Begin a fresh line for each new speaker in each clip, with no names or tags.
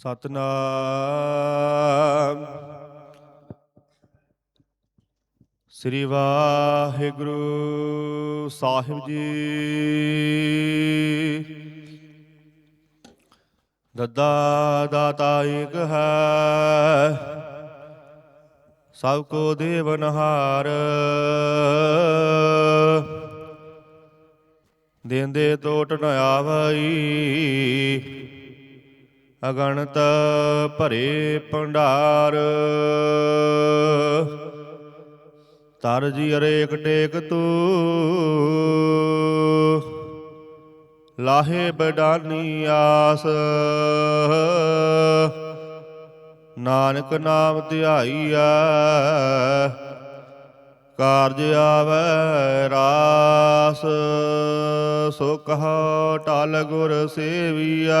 ਸਤਨਾਮ। ਸ੍ਰੀ ਵਾਹਿਗੁਰੂ ਸਾਹਿਬ ਜੀ। ਦੱਦਾ ਦਾਤਾ ਏਕ ਹੈ। ਸਭ ਕੋ ਦੇਵਨਹਾਰ ਦੇਂਦੇ ਟੋਟ ਨ ਆਵਈ। ਅਗਣਤ ਭਰੇ ਭੰਡਾਰ। ਤਰ ਜੀ ਅਰੇਕ ਟੇਕ ਤੂ। ਲਾਹੇ ਬਡਾਨੀ ਆਸ। ਨਾਨਕ ਨਾਮ ਧਿਆਈਐ, ਕਾਰਜ ਆਵੈ ਰਾਸ। ਸੋ ਕਹੋ ਟਲ ਗੁਰ ਸੇਵੀਆ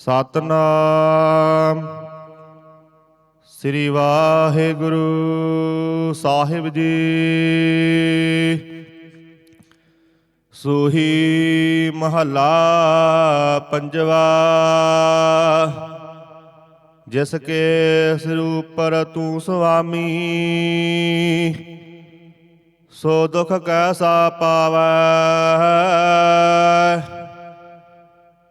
ਸਤਨਾਮ। ਸ੍ਰੀ ਵਾਹਿਗੁਰੂ ਸਾਹਿਬ ਜੀ। ਸੋਹੀ ਮਹੱਲਾ ਪੰਜਵਾ। ਜਿਸ ਕੇ ਸਿਰ ਉਪਰ ਤੂੰ ਸੁਆਮੀ, ਸੋ ਦੁਖ ਕੈਸਾ ਪਾਵੈ?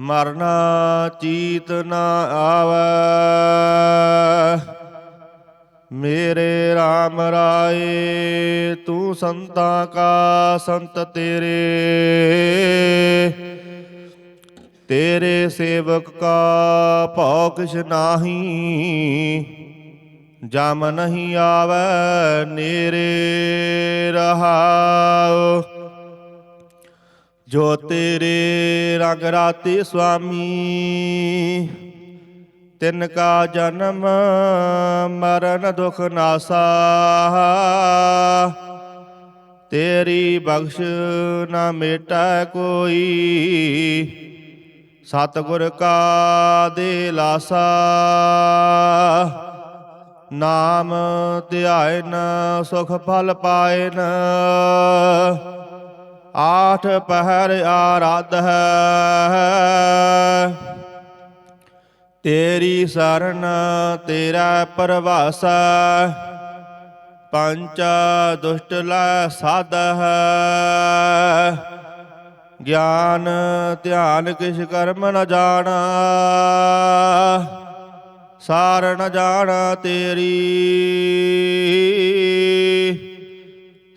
ਮਰਨਾ ਚੀਤ ਨਾ ਆਵੈ। ਮੇਰੇ RAM ਰਾਏ, ਤੂੰ ਸੰਤਾਂ ਕਾ ਸੰਤ ਤੇਰੇ। ਤੇਰੇ ਸੇਵਕ ਕਾ ਭਉ ਕਿਛ ਨਾਹੀ, ਜਮ ਨਹੀਂ ਆਵੈ ਨੇਰੇ ਰਹਾਉ ਜੋ ਤੇਰੇ ਰੰਗ ਰਾਤੇ ਸੁਆਮੀ, ਤਿਨ ਕਾ ਜਨਮ ਮਰਨ ਦੁਖ ਨਾਸਾ ਤੇਰੀ ਬਖਸ਼ ਨਾ ਮੇਟੈ ਕੋਈ, ਸਤਿਗੁਰ ਕਾ ਦੇ ਲਾਸਾ। ਨਾਮ ਧਿਆਇਨ, ਸੁਖ ਫਲ ਪਾਇਨ। ਆਠ ਪਹਿਰ ਆਰਾਧ। ਹੈ ਤੇਰੀ ਸਰਨ ਤੇਰਾ ਪਰਵਾਸਾ ਪੰਚ ਦੁਸ਼ਟ ਲੈ ਸਾਧ ਹੈ ਗਿਆਨ, ਧਿਆਨ ਕਿਛ ਕਰਮ ਨ ਜਾਣਾ, ਸਾਰ ਨ ਜਾਣਾ ਤੇਰੀ।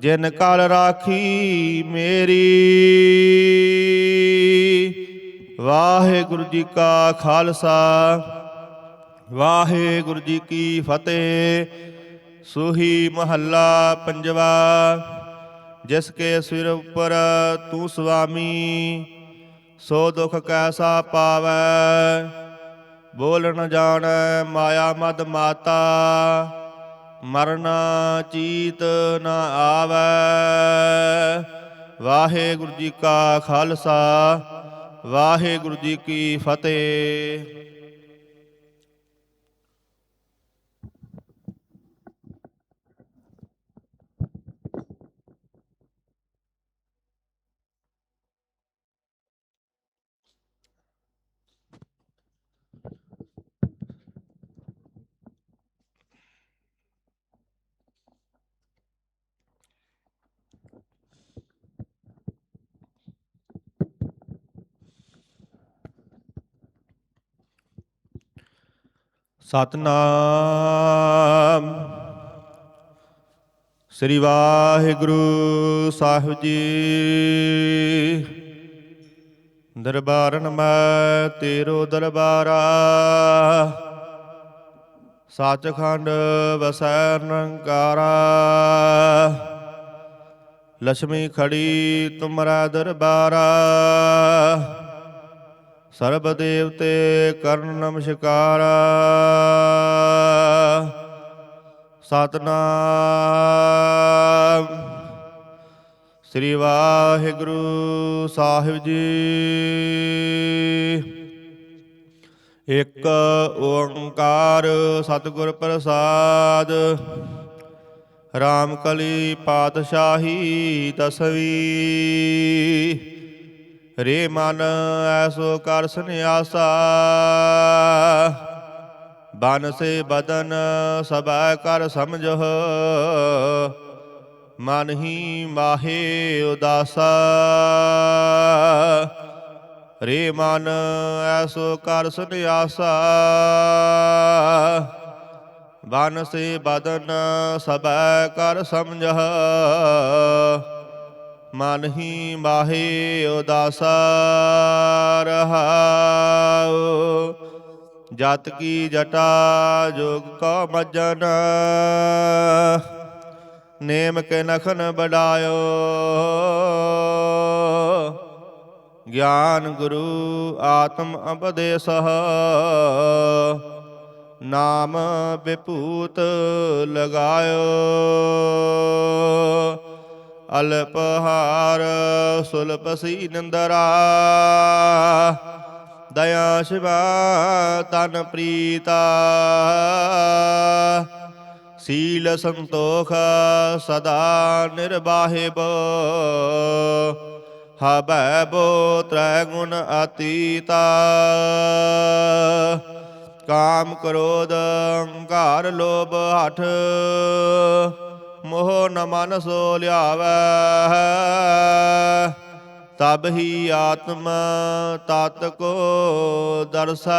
ਜਿਨ ਕਲ ਰਾਖੀ ਮੇਰੀ। ਵਾਹਿਗੁਰੂ ਜੀ ਕਾ ਖਾਲਸਾ, ਵਾਹਿਗੁਰੂ ਜੀ ਕੀ ਫਤਿਹ। ਸੋਹੀ ਮਹੱਲਾ ਪੰਜਵਾ, ਜਿਸ ਕੇ ਸਿਰ ਉੱਪਰ ਤੂੰ ਸੁਆਮੀ ਸੋ ਦੁਖ ਕੈਸਾ ਪਾਵੈ। ਬੋਲ ਨ ਜਾਣੈ ਮਾਇਆ ਮਦ ਮਾਤਾ ਮਰਨਾ ਚੀਤ ਨ ਆਵੈ। ਵਾਹਿਗੁਰੂ ਜੀ ਕਾ ਖਾਲਸਾ ਵਾਹਿਗੁਰੂ ਜੀ ਕੀ ਫਤਿਹ। ਸਤਨਾਮ। ਸ੍ਰੀ ਵਾਹਿਗੁਰੂ ਸਾਹਿਬ ਜੀ। ਦਰਬਾਰਨ ਮੈਂ ਤੇਰੋ ਦਰਬਾਰਾ। ਸੱਚਖੰਡ ਵਸੈ ਨਿਰੰਕਾਰਾ ਲక్ష్ਮੀ ਖੜੀ ਤੁਮਰਾ ਦਰਬਾਰਾ। ਸਰਬ ਦੇਵਤੇ ਕਰਨ ਨਮਸਕਾਰਾ। ਸਤਨਾਮ। ਸ੍ਰੀ ਵਾਹਿਗੁਰੂ ਸਾਹਿਬ ਜੀ। ਇੱਕ ਓੰਕਾਰ ਸਤਿਗੁਰ ਪ੍ਰਸਾਦ। ਰਾਮ ਕਲੀ ਪਾਤਸ਼ਾਹੀ ਤਸਵੀ ਰੇ ਮਨ ਐਸੋ ਕਰ ਸੰਿਆਸਾ ਬਨ ਸੇ ਬਦਨ ਸਬੈ ਕਰ ਸਮਝੋ ਮਨ ਹੀ ਮਾਹੇ ਉਦਾਸਾ। ਰੇ ਮਨ ਐਸੋ ਕਰ ਸੰਿਆਸਾ ਬਨ ਸੇ ਬਦਨ ਸਬੈ ਕਰ ਸਮਝਹ। ਮਨ ਹੀ ਮਾਹੇ ਉਦਾਸਾ ਰਹਾਉ ਜਤ ਕੀ ਜਟਾ ਜੋਗ ਕੋ ਮਜਨ। ਨੇਮ ਕੇ ਨਖਨ ਬਡਾਇਓ। ਗਿਆਨ ਗੁਰੂ ਆਤਮ ਉਪਦੇਸਹ ਨਾਮ ਵਿਭੂਤ ਲਗਾਇਓ। ਅਲਪਹਾਰ ਸੁਲਪਸੀ ਨੰਦਰਾ। ਦਇਆ ਸ਼ਿਵਾ ਤਨ ਪ੍ਰੀਤਾ। ਸੀਲ ਸੰਤੋਖ ਸਦਾ ਨਿਰਬਾਹਿਬ ਹਬੈ ਬੋ ਤ੍ਰੈ ਗੁਣ ਅਤੀਤਾ। ਕਾਮ ਕ੍ਰੋਧ ਅਹੰਕਾਰ ਲੋਭ ਹਠ। ਮੋਹ ਨ ਮਨ ਸੋ ਲਿਆਵੈ। ਤਬ ਹੀ ਆਤਮ ਤਤ ਕੋ ਦਰਸੈ।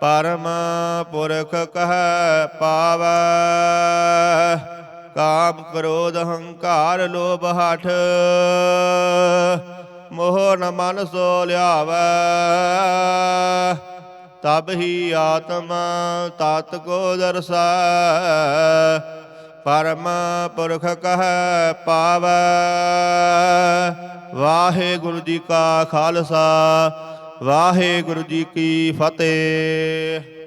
ਪਰਮ ਪੁਰਖ ਕਹਿ ਪਾਵੈ। ਕਾਮ ਕ੍ਰੋਧ ਹੰਕਾਰ ਲੋਭ ਹਠ। ਮੋਹ ਨ ਮਨ ਸੋ ਲਿਆਵੈ। ਤਬ ਹੀ ਆਤਮ ਤਤ ਕੋ ਦਰਸੈ, ਪਰਮ ਪੁਰਖ ਕਹਿ ਪਾਵੈ। ਵਾਹਿਗੁਰੂ ਜੀ ਕਾ ਖਾਲਸਾ, ਵਾਹਿਗੁਰੂ ਜੀ ਕੀ ਫਤਿਹ।